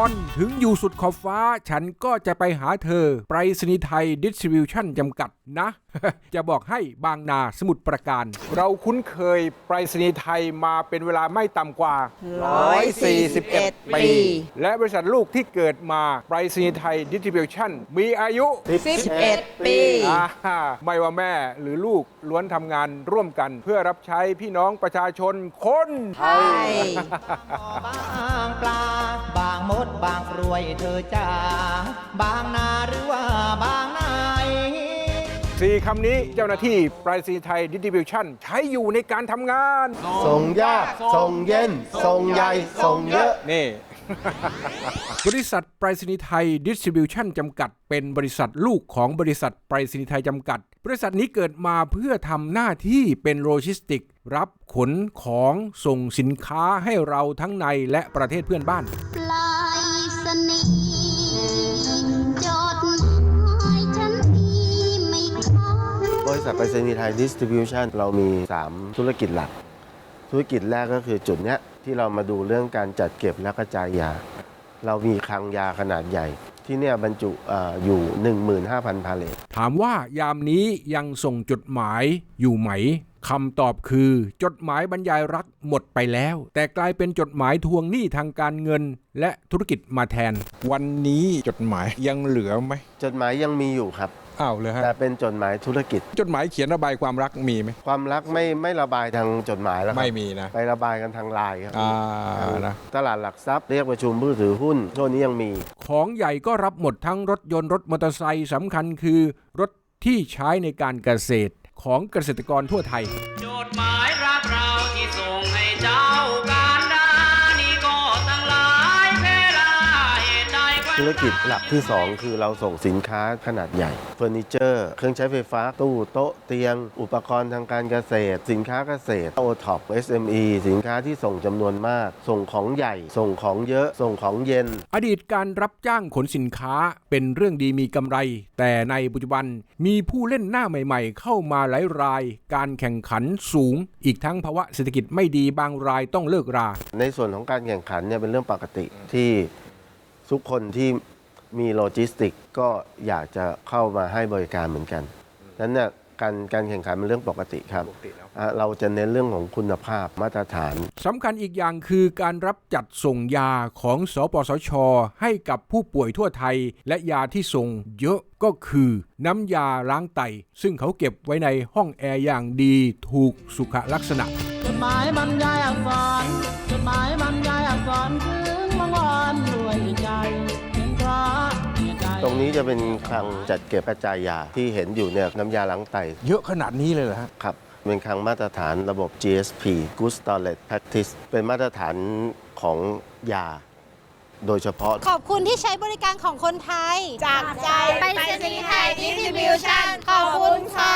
อน ถึงอยู่สุดขอบฟ้า ฉันก็จะไปหาเธอ ไปรษณีย์ไทยดิสทริบิวชั่นจำกัดนะ จะบอกให้บางนาสมุทรประการ เราคุ้นเคยไปรษณีย์ไทยมาเป็นเวลาไม่ต่ำกว่า 141 ปี และบริษัทลูกที่เกิดมาไปรษณีย์ไทยดิสทริบิวชั่นมีอายุ 11 ปีอ่าไม่ว่าแม่หรือลูกล้วนทำงานร่วมกัน เพื่อรับใช้พี่น้องประชาชนคนไทยบาง ปลา บางมดบางกรวยเธอจ้าบางนาหรือว่าบางนายสี่คำนี้เจ้าหน้าที่ไปรษณีย์ไทยดิสทริบิวชั่นใช้อยู่ในการทำงาน ส่งยาก ส่งเย็น ส่งใหญ่ ส่งเยอะ นี่ บริษัทไปรษณีย์ไทยดิสทริบิวชั่นจำกัด เป็นบริษัทลูกของบริษัทไปรษณีย์ไทยจำกัด บริษัทนี้เกิดมาเพื่อทำหน้าที่เป็นโลจิสติก รับขนของส่งสินค้าให้เราทั้งในและประเทศเพื่อนบ้านปลายสนีจดหมายฉันมีไม่ค้างบริษัทไปรษณีย์ไทยดิสติบิวชันเรามี 3 ธุรกิจหลัก ธุรกิจแรกก็คือจุดเนี้ยที่เรามาดูเรื่องการจัดเก็บและกระจายยา เรามีคลังยาขนาดใหญ่ ที่เนี่ยบรรจุอ่ออยู่ 15,000 พาเลทถามว่ายามนี้ยังส่งจดหมายอยู่ไหมคำตอบคือ จดหมายบรรยายรักหมดไปแล้ว แต่กลายเป็นจดหมายทวงหนี้ทางการเงิน และธุรกิจมาแทน วันนี้จดหมายยังเหลือไหมจดหมายยังมีอยู่ครับ อ้าวเลยฮะแต่เป็นจดหมายธุรกิจ จดหมายเขียนระบายความรักมีไหม ความรักไม่ไม่ระบายทางจดหมายแล้วครับไม่มีนะไประบายกันทางไลน์ครับอ่านะ ตลาดหลักทรัพย์เรียกประชุมผู้ถือหุ้นช่วงนี้ยังมี ของใหญ่ก็รับหมดทั้งรถยนต์รถมอเตอร์ไซค์สำคัญคือ รถที่ใช้ในการเกษตรของเกษตรกรทั่วไทยจดหมา ธุรกิจหลักที่ 2 คือเราส่งสินค้าขนาดใหญ่เฟอร์นิเจอร์เครื่องใช้ไฟฟ้าตู้โต๊ะเตียง อุปกรณ์ทางการเกษตร สินค้าเกษตรโอท็อป SME สินค้าที่ส่งจำนวนมาก ส่งของใหญ่ ส่งของเยอะ ส่งของเย็น อดีตการรับจ้างขนสินค้าเป็นเรื่องดีมีกำไร แต่ในปัจจุบันมีผู้เล่นหน้าใหม่ ๆ เข้ามาหลายราย การแข่งขันสูง อีกทั้งภาวะเศรษฐกิจไม่ดีบางรายต้องเลิกรา ในส่วนของการแข่งขันเนี่ยเป็นเรื่องปกติที่ ทุกคนที่มีโลจิสติกก็อยากจะเข้ามาให้บริการเหมือนกันนั้นเนี่ยการการแข่งขันเป็นเรื่องปกติครับอะเราจะเน้นเรื่องของคุณภาพมาตรฐานสำคัญอีกอย่างคือการรับจัดส่งยาของสปสช ให้กับผู้ป่วยทั่วไทย และยาที่ส่งเยอะก็คือ น้ำยาล้างไต ซึ่งเขาเก็บไว้ในห้องแอร์อย่างดีถูกสุขลักษณะจดหมายบรรยาย นี้จะเป็นคลังจัดเก็บกระจายยาที่เห็นอยู่เนี่ยน้ำยาล้างไตเยอะขนาดนี้เลยเหรอฮะ ครับ เป็นคลังมาตรฐานระบบ GSP Good Storage Practice เป็นมาตรฐานของยา โดยเฉพาะ ขอบคุณที่ใช้บริการของคนไทย จากใจไปรษณีย์ไทยดิสทริบิวชั่นขอบคุณค่ะ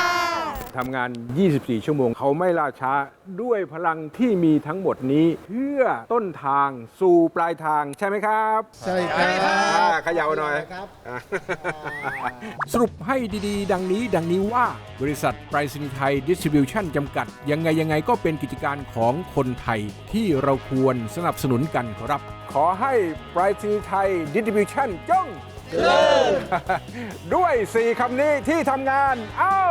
ทำงาน 24 ชั่วโมง เขาไม่ล่าช้าด้วยพลังที่มีทั้งหมดนี้เพื่อต้นทางสู่ปลายทางใช่ไหมครับ ใช่ครับอ่าเขย่าหน่อยอ่าสรุปให้ดีๆ ดังนี้ดังนี้ว่าบริษัทไปรษณีย์ไทยดิสทริบิวชั่นจำกัด ยังไงยังไงก็เป็นกิจการของคนไทยที่เราควรสนับสนุนกันครับ ขอให้ไปรษณีย์ไทยดิสทริบิวชั่นจงด้วย 4 คำนี้ที่ทำงาน เอ้า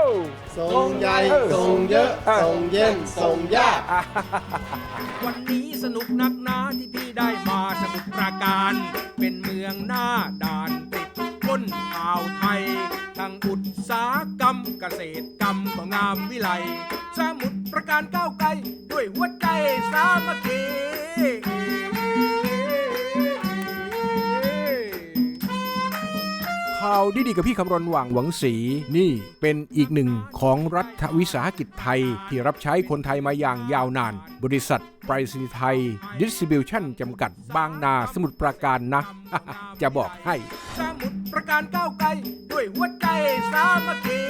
ส่งใหญ่ส่งเยอะส่งเย็น ส่งยาก วันนี้สนุกนักหนาที่พี่ได้มาสมุทรปราการ เป็นเมืองหน้าด่านติดก้นอ่าวไทยทั้งอุตสาหกรรมเกษตรกรรมก็งามวิไลสมุทรประการก้าวไกล ด้วยหัวใจสามัคคี ข่าวดีๆกับพี่คำรณหว่างหวังสีนี่เป็นอีกหนึ่งของรัฐวิสาหกิจไทย ที่รับใช้คนไทยมาอย่างยาวนาน บริษัทไปรษณีย์ไทยดิส t ิบิวชั่นจำกัดบางนาสมุทรปราการนะ จะบอกให้ สมุทรปราการก้าวไกล ด้วยหัวใจสามัคคี